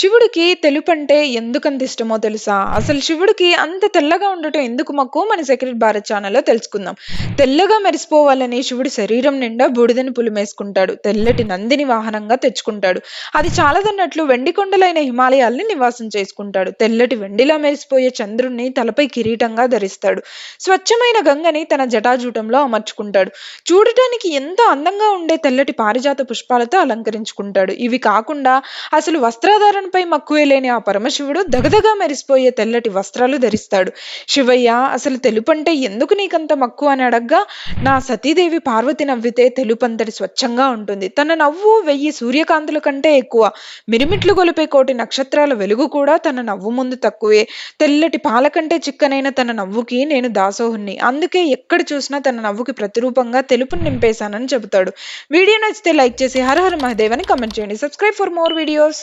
శివుడికి తెలుపంటే ఎందుకంత ఇష్టమో తెలుసా? అసలు శివుడికి అంత తెల్లగా ఉండటం ఎందుకు మక్కువ మన సెక్రెట్ భారత్ ఛానల్‌లో తెలుసుకుందాం. తెల్లగా మెరిసిపోవాలని శివుడి శరీరం నిండా బూడిదని పులిమేసుకుంటాడు. తెల్లటి నందిని వాహనంగా తెచ్చుకుంటాడు. అది చాలదన్నట్లు వెండి కొండలైన హిమాలయాల్ని నివాసం చేసుకుంటాడు. తెల్లటి వెండిలా మెరిసిపోయే చంద్రుణ్ణి తలపై కిరీటంగా ధరిస్తాడు. స్వచ్ఛమైన గంగని తన జటాజూటంలో అమర్చుకుంటాడు. చూడటానికి ఎంతో అందంగా ఉండే తెల్లటి పారిజాత పుష్పాలతో అలంకరించుకుంటాడు. ఇవి కాకుండా అసలు వస్త్రాధారణ దేహంపై మక్కువే లేని ఆ పరమశివుడు దగదగా మెరిసిపోయే తెల్లటి వస్త్రాలు ధరిస్తాడు. శివయ్య అసలు తెలుపంటే ఎందుకు నీకంత మక్కువ అని అడగ్గా నా సతీదేవి పార్వతి నవ్వితే తెలుపంతటి స్వచ్ఛంగా ఉంటుంది. తన నవ్వు వెయ్యి సూర్యకాంతుల కంటే ఎక్కువ. మిరిమిట్లు గొలిపే కోటి నక్షత్రాల వెలుగు కూడా తన నవ్వు ముందు తక్కువే. తెల్లటి పాల కంటే చిక్కనైన తన నవ్వుకి నేను దాసోహుణ్ణి. అందుకే ఎక్కడ చూసినా తన నవ్వుకి ప్రతిరూపంగా తెలుపుని నింపేశానని చెబుతాడు. వీడియో నచ్చితే లైక్ చేసి హర హర మహాదేవ్ అని కమెంట్ చేయండి. Subscribe for more videos.